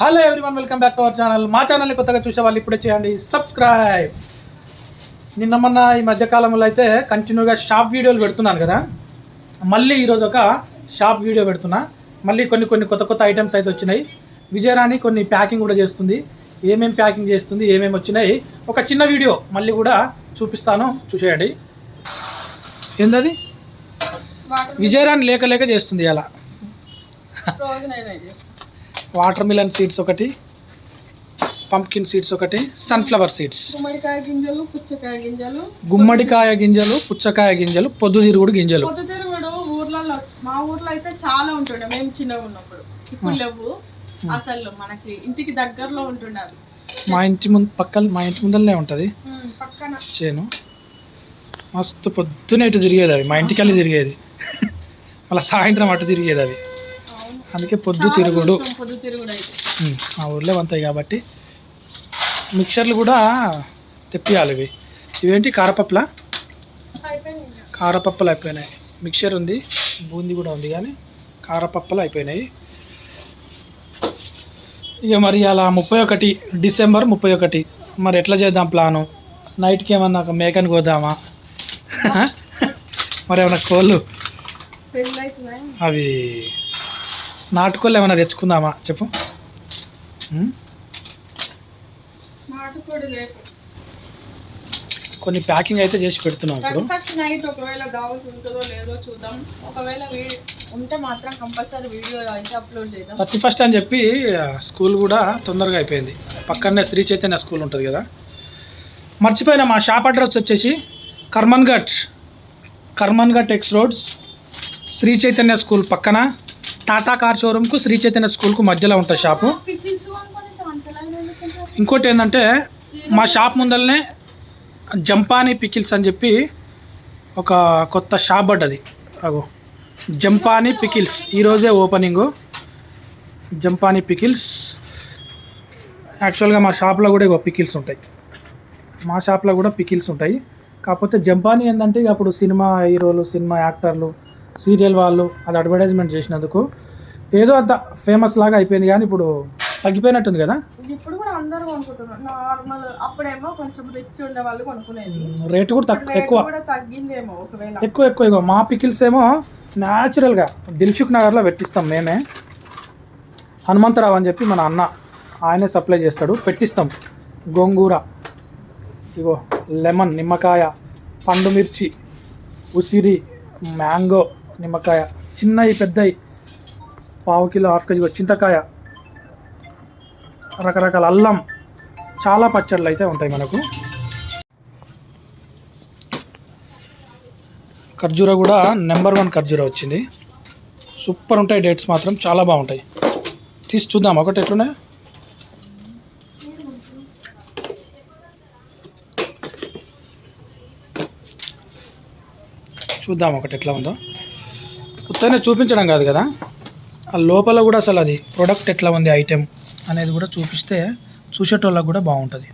Hello everyone welcome back to our channel మా ఛానల్ని కొత్తగా చూసే వాళ్ళు ఇప్పుడే చేయండి. సబ్స్క్రైబ్ నిన్న మొన్న ఈ మధ్యకాలంలో అయితే కంటిన్యూగా షాప్ వీడియోలు పెడుతున్నాను కదా. మళ్ళీ ఈరోజు ఒక షాప్ వీడియో పెడుతున్నా. మళ్ళీ కొన్ని కొన్ని కొత్త కొత్త ఐటమ్స్ అయితే వచ్చినాయి. విజయరాణి కొన్ని ప్యాకింగ్ కూడా చేస్తుంది. ఏమేం ప్యాకింగ్ చేస్తుంది ఏమేమి వచ్చినాయి ఒక చిన్న వీడియో మళ్ళీ కూడా చూపిస్తాను. చూసేయండి. ఏందది? విజయరాణి లేక లేక చేస్తుంది అలా. వాటర్ మిలన్ సీడ్స్ ఒకటి పంప్కిన్ సీడ్స్ ఒకటి సన్ఫ్లవర్ సీడ్స్. గుమ్మడికాయ గింజలు పుచ్చకాయ గింజలు గుమ్మడికాయ గింజలు పుచ్చకాయ గింజలు పొద్దుతిరుగుడు గింజలు. పొద్దుతిరుగుడు ఊర్లలో మా ఊర్లో అయితే చాలా ఉంటుండే. మేము చిన్నగా ఉన్నప్పుడు. ఇప్పుడు లేవు. అసలు మనకి ఇంటికి దగ్గరలో అవి మా ఇంటి ముందు పక్కన మా ఇంటి ముందరనే ఉంటుంది. పక్కన. చేను. మస్తు పొద్దున ఇటు తిరిగేది అవి. మా ఇంటికి వెళ్ళి తిరిగేది. మళ్ళీ సాయంత్రం అటు తిరిగేది అవి. అందుకే పొద్దు తిరుగుడు. చూస్తాం పొద్దుతిరుగుడు అయితే మా ఊర్లో వంతాయి కాబట్టి మిక్చర్లు కూడా తెప్పియాలి ఇవి. ఇవేంటి? కారపప్పులా. కారపప్పులు అయిపోయినాయి. మిక్చర్ ఉంది బూందీ కూడా ఉంది కానీ కారపప్పులు అయిపోయినాయి. ఇక మరి అలా ముప్పై ఒకటి డిసెంబర్ ముప్పై ఒకటి. మరి ఎట్లా చేద్దాం ప్లాను? నైట్కి ఏమన్నా ఒక మేకని కోద్దామా? మరి ఏమన్నా కోళ్ళు? అవి నాటుకోళ్ళు ఏమైనా తెచ్చుకుందామా? చెప్పు. కొన్ని ప్యాకింగ్ అయితే చేసి పెడుతున్నాం ఇప్పుడు. ఫస్ట్ నైట్ ఒకవేళ దావత్ ఉంటుందో లేదో చూద్దాం. ఒకవేళ ఉంటే మాత్రం కంపల్సరీ వీడియో అయితే అప్లోడ్ చేద్దాం. థర్టీ ఫస్ట్ అని చెప్పి స్కూల్ కూడా తొందరగా అయిపోయింది. పక్కనే శ్రీ చైతన్య స్కూల్ ఉంటుంది కదా. మర్చిపోయిన మా షాప్ అడ్రస్ వచ్చేసి Karmanghat Karmanghat X roads Sri Chaitanya school పక్కన. టాటా కార్ షోరూమ్కు శ్రీ చైతన్య స్కూల్కు మధ్యలో ఉంటుంది షాపు. ఇంకోటి ఏంటంటే మా షాప్ ముందరనే జంపాని పికిల్స్ అని చెప్పి ఒక కొత్త షాప్ పడ్డది అగో జంపాని పికిల్స్. ఈరోజే ఓపెనింగు. జంపాని పికిల్స్. యాక్చువల్గా మా షాప్లో కూడా ఇగో పికిల్స్ ఉంటాయి. మా షాప్లో కూడా పికిల్స్ ఉంటాయి. కాకపోతే జంపాని ఏంటంటే ఇక అప్పుడు సినిమా హీరోలు సినిమా యాక్టర్లు సీరియల్ వాళ్ళు అది అడ్వర్టైజ్మెంట్ చేసినందుకు ఏదో అంత ఫేమస్ లాగా అయిపోయింది కానీ ఇప్పుడు తగ్గిపోయినట్టుంది కదా? ఇప్పుడు కూడా అందరూ కొనుక్కుంటున్నారు. నార్మల్ అప్పుడేమో కొంచెం రిచ్ ఉండే వాళ్ళు కొనుక్కునేది. రేటు కూడా తక్కువ ఎక్కువ. తగ్గిందేమో ఒకవేళ. ఎక్కువ ఎక్కువ ఇగో మా పికిల్స్ ఏమో న్యాచురల్గా దిల్సుఖ్ నగర్లో పెట్టిస్తాం మేమే. హనుమంతరావు అని చెప్పి మన అన్న ఆయనే సప్లై చేస్తాడు. పెట్టిస్తాం. గోంగూర ఇగో లెమన్ నిమ్మకాయ పండు మిర్చి ఉసిరి మ్యాంగో నిమ్మకాయ చిన్నవి పెద్దవి పావు కిలో హాఫ్ కేజీ చింతకాయ రకరకాల అల్లం చాలా పచ్చళ్ళు అయితే ఉంటాయి మనకు. ఖర్జూర కూడా నెంబర్ వన్ ఖర్జూర వచ్చింది. సూపర్ ఉంటాయి డేట్స్ మాత్రం చాలా బాగుంటాయి. తీసి చూద్దాం ఒకటి ఎట్లున్నాయి? చూద్దాం ఒకటి ఎట్లా ఉందో. ఉత్తనే చూపించడం కాదు కదా? ఆ లోపల కూడా అసలు అది ప్రోడక్ట్ ఎట్లా ఉంది ఐటెం అనేది కూడా చూపిస్తే చూసేటోళ్ళకి కూడా బాగుంటుంది.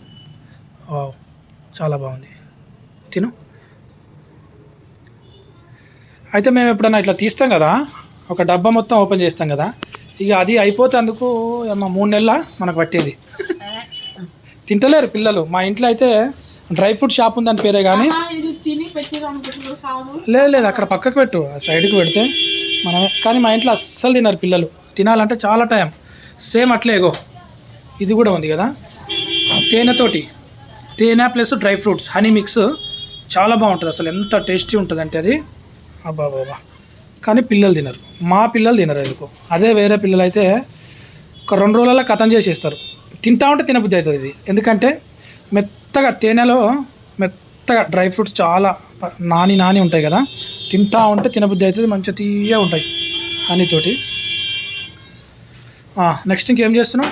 చాలా బాగుంది. తిను. అయితే మేము ఎప్పుడైనా ఇట్లా తీస్తాం కదా ఒక డబ్బా మొత్తం ఓపెన్ చేస్తాం కదా ఇక అది అయిపోతే అందుకు ఏమో మూడు నెలల మనకు పట్టేది. తింటలేరు పిల్లలు. మా ఇంట్లో అయితే డ్రై ఫ్రూట్ షాప్ ఉందని పేరే కానీ లేదు లేదు అక్కడ పక్కకు పెట్టు ఆ సైడ్కి పెడితే. మనమే. కానీ మా ఇంట్లో అస్సలు తినరు పిల్లలు. తినాలంటే చాలా టైం. సేమ్ అట్లే ఎగో ఇది కూడా ఉంది కదా. తేనెతోటి. తేనె plus dry fruits. Honey mix చాలా బాగుంటుంది అసలు. ఎంత టేస్టీ ఉంటుంది అంటే అది. అబ్బా బాబా కానీ పిల్లలు తినరు. మా పిల్లలు తినరు ఎందుకు. అదే వేరే పిల్లలు అయితే ఒక రెండు రోజులలో కథం చేసేస్తారు. తింటా ఉంటే తినబుద్ధి అవుతుంది ఇది. ఎందుకంటే మెత్తగా తేనెలో మెత్తగా డ్రై ఫ్రూట్స్ చాలా నాని నాని ఉంటాయి కదా తింటా ఉంటే తినబుద్ధి అవుతుంది మంచిగా తీయ ఉంటాయి హనీతోటి నెక్స్ట్ ఇంకేం చేస్తున్నావు?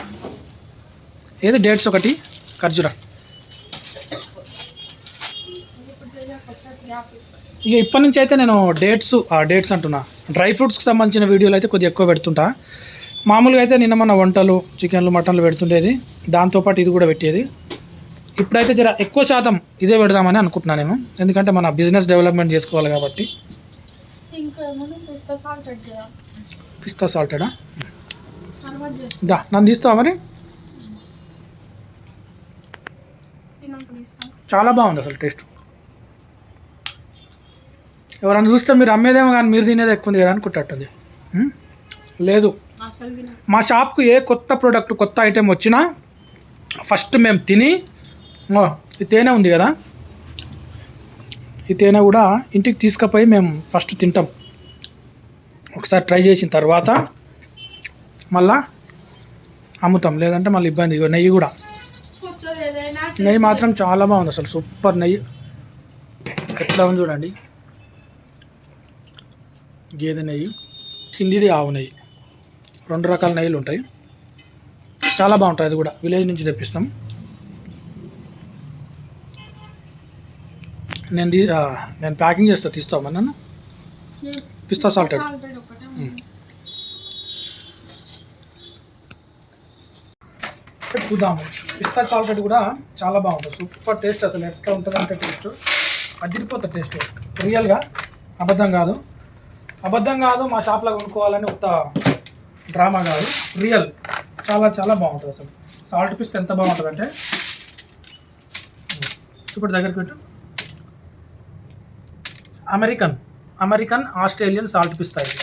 ఏది? డేట్స్ ఒకటి ఖర్జూరా. ఇక ఇప్పటి నుంచి అయితే నేను డేట్స్ డేట్స్ అంటున్నా. డ్రై ఫ్రూట్స్కి సంబంధించిన వీడియోలు అయితే కొద్దిగా ఎక్కువ పెడుతుంటా. మామూలుగా అయితే నిన్న మన వంటలు చికెన్లు మటన్లు పెడుతుండేది. దాంతోపాటు ఇది కూడా పెట్టేది. ఇప్పుడైతే జర ఎక్కువ శాతం ఇదే పెడదామని అనుకుంటున్నాను నేను. ఎందుకంటే మన బిజినెస్ డెవలప్మెంట్ చేసుకోవాలి కాబట్టి. పిస్తా సాల్టెడా దా నన్ను తీస్తావా మరి? చాలా బాగుంది అసలు టేస్ట్. ఎవరైనా చూస్తే మీరు అమ్మేదేమో కానీ మీరు తినేది ఎక్కువ ఉంది కదా అనుకుంటుంది లేదు. మా షాప్కు ఏ కొత్త ప్రోడక్ట్ కొత్త ఐటెం వచ్చినా ఫస్ట్ మేము తిని ఈ తేనె ఉంది కదా? ఈ తేనె కూడా ఇంటికి తీసుకుపోయి మేము ఫస్ట్ తింటాం. ఒకసారి ట్రై చేసిన తర్వాత మళ్ళా అమ్ముతాం. లేదంటే మళ్ళీ ఇబ్బంది. నెయ్యి కూడా. నెయ్యి మాత్రం చాలా బాగుంది అసలు. సూపర్ నెయ్యి. ఎట్లా ఉంది చూడండి. గేదె నెయ్యి. కిందిది ఆవు నెయ్యి. రెండు రకాల నెయ్యిలు ఉంటాయి. చాలా బాగుంటాయి అది కూడా. విలేజ్ నుంచి తెప్పిస్తాం. నేను నేను ప్యాకింగ్ చేస్తా తీస్తామా నన్ను? పిస్తా సాల్టెడ్. చూద్దాము పిస్తా సాల్టెడ్ కూడా చాలా బాగుంటుంది. సూపర్ టేస్ట్ అసలు. ఎట్లా ఉంటుంది అంటే టేస్ట్. అదిరిపోతుంది టేస్ట్. రియల్గా అబద్ధం కాదు. అబద్ధం కాదు మా షాప్లో కొనుక్కోవాలని ఉత్త డ్రామా కాదు. రియల్. చాలా చాలా బాగుంటుంది అసలు. సాల్ట్ పిస్తా ఎంత బాగుంటుంది అంటే ఇప్పుడు దగ్గరికి పెట్టు. American American Australian salt pista ఇది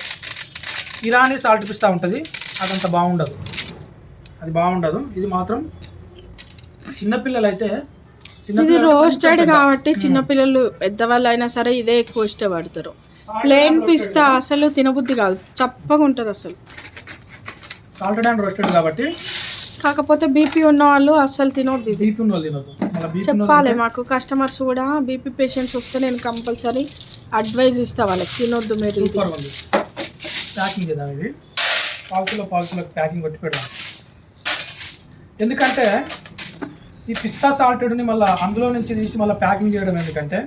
ఇరానీ సాల్ట్ పిస్తా ఉంటుంది అదంత బాగుండదు. అది బాగుండదు. ఇది మాత్రం చిన్నపిల్లలు అయితే ఇది రోస్టెడ్ కాబట్టి చిన్నపిల్లలు పెద్దవాళ్ళు అయినా సరే ఇదే ఎక్కువ ఇష్టపడతారు. ప్లేన్ పిస్తా అసలు తినబుద్ధి కాదు. చప్పగా ఉంటుంది అసలు. సాల్టెడ్ అండ్ రోస్టెడ్ కాబట్టి కాకపోతే బీపీ ఉన్న వాళ్ళు అస్సలు తినొద్దు ఇది. చెప్పాలి మాకు. కస్టమర్స్ కూడా బీపీ పేషెంట్స్ వస్తే నేను కంపల్సరీ అడ్వైజ్ ఇస్తా వాళ్ళకి. తినొద్దు మీరు సూపర్ ఉంది. ప్యాకింగ్ చేద్దాం ఇది. పావు కిలో పావు కిలో ప్యాకింగ్ కొట్టి పెడదాం. ఎందుకంటే ఈ పిస్తా సాల్టెడ్ని మళ్ళీ అందులో నుంచి తీసి మళ్ళీ ప్యాకింగ్ చేయడం ఎందుకంటే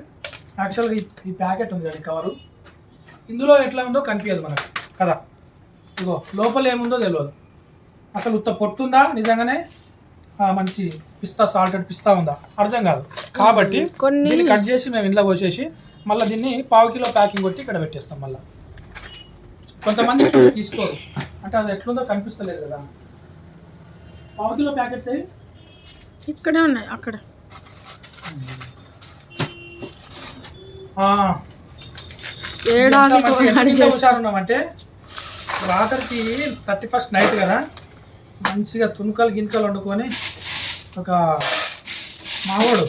యాక్చువల్గా ఈ ఈ ప్యాకెట్ ఉంది కదా కవరు ఇందులో ఎట్లా ఉందో కనిపించదు మనకు. కదా? ఇగో లోపల ఏముందో తెలియదు అసలు ఉత్త పొట్టుందా? నిజంగానే మంచి పిస్తా సాల్టెడ్ పిస్తా ఉందా? అర్థం కాదు. కాబట్టి కొన్ని కట్ చేసి మేము ఇంట్లో పోసేసి మళ్ళీ దీన్ని పావు కిలో ప్యాకింగ్ కొట్టి ఇక్కడ పెట్టేస్తాం మళ్ళీ. కొంతమంది తీసుకోరు. అంటే అది ఎట్లుందో కనిపిస్తలేదు కదా. పావు కిలో ప్యాకెట్స్ ఇక్కడే ఉన్నాయి అక్కడ. హుషారున్నామంటే రాత్రికి థర్టీ ఫస్ట్ నైట్ కదా మంచిగా తునుకలు గినుకలు వండుకొని ఒక మావోడు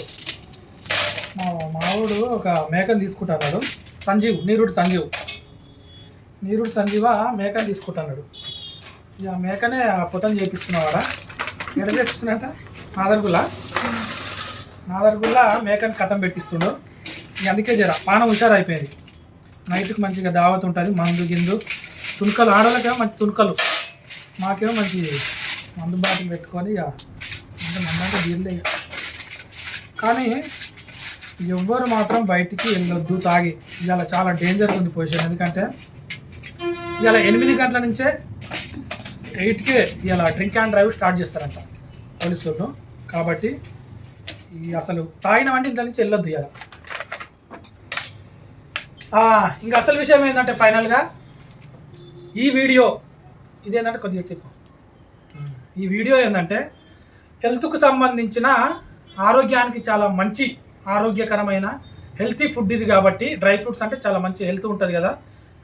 మావోడు ఒక మేకను తీసుకుంటున్నాడు. సంజీవ్ నీరుడు సంజీవ్. నీరుడు సంజీవ మేకను తీసుకుంటున్నాడు. ఇక మేకనే ఆ పొతం చేపిస్తున్నావాడా? ఎడ చేపిస్తున్నట నాదర్గుల్లా నాదర్గుల్లా మేకని కథం పెట్టిస్తుండు. ఇక అందుకే జర పానం హుషారు అయిపోయింది నైట్కి మంచిగా దావత్ ఉంటుంది మందు గిందు. తుణుకలు ఆడలకే మంచి తుణుకలు. మాకేమో మంచి మందు బాటిల్ పెట్టుకొని ఇక అంటే మందంతా కానీ ఎవ్వరు మాత్రం బయటికి వెళ్ళొద్దు తాగి. ఇలా చాలా డేంజర్ ఉంది పొజిషన్ ఎందుకంటే ఇలా ఎనిమిది గంటల నుంచే ఎయిట్కే ఇలా డ్రింక్ అండ్ డ్రైవ్ స్టార్ట్ చేస్తారంట పోలీసు వాళ్ళు కాబట్టి ఈ అసలు తాగిన వంటి ఇంట్లో నుంచి వెళ్ళొద్దు ఇలా ఇంకా అసలు విషయం ఏంటంటే ఫైనల్గా ఈ వీడియో ఇదేంటంటే కొద్దిగా చెప్పు. ఈ వీడియో ఏంటంటే హెల్త్కు సంబంధించిన ఆరోగ్యానికి చాలా మంచి ఆరోగ్యకరమైన హెల్తీ ఫుడ్ ఇది కాబట్టి డ్రై ఫ్రూట్స్ అంటే చాలా మంచి హెల్త్ ఉంటుంది కదా.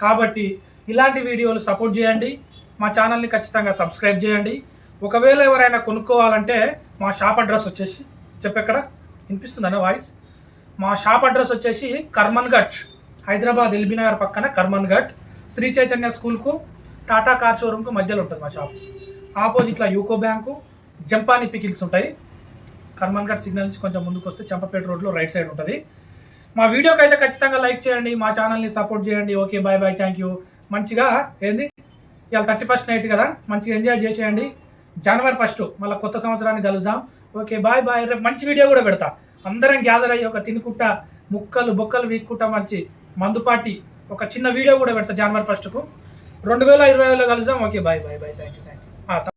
కాబట్టి ఇలాంటి వీడియోలు సపోర్ట్ చేయండి. మా ఛానల్ని ఖచ్చితంగా సబ్స్క్రైబ్ చేయండి. ఒకవేళ ఎవరైనా కొనుక్కోవాలంటే మా షాప్ అడ్రస్ వచ్చేసి చెప్పెక్కడ? వినిపిస్తుందన్న వాయిస్? మా షాప్ అడ్రస్ వచ్చేసి కర్మన్ ఘట్ హైదరాబాద్ ఎల్బీ నగర్ పక్కన కర్మన్ ఘట్ శ్రీ చైతన్య స్కూల్కు టాటా కార్ షోరూమ్కు మధ్యలో ఉంటుంది మా షాప్. ఆపోజిట్లో యూకో బ్యాంకు జంపాని పికిల్స్ ఉంటాయి. కర్మన్ ఘట్ సిగ్నల్ నుంచి కొంచెం ముందుకు వస్తే చంపపేట రోడ్లో రైట్ సైడ్ ఉంటుంది. మా వీడియోకి అయితే ఖచ్చితంగా లైక్ చేయండి మా ఛానల్ని సపోర్ట్ చేయండి. Okay bye bye thank you. మంచిగా ఏంది? ఇవాళ థర్టీ ఫస్ట్ నైట్ కదా మంచిగా ఎంజాయ్ చేసేయండి. జనవరి ఫస్ట్ మళ్ళీ కొత్త సంవత్సరాన్ని కలుద్దాం. Okay bye bye. రేపు మంచి వీడియో కూడా పెడతా. అందరం గ్యాదర్ అయ్యి ఒక తినుకుంట ముక్కలు బొక్కలు వీక్కుంటా మంచి మందుపాటి ఒక చిన్న వీడియో కూడా పెడతా జనవరి ఫస్ట్కు రెండు వేల ఇరవై ఐదులో కలుద్దాం. Okay bye bye bye thank you thank you.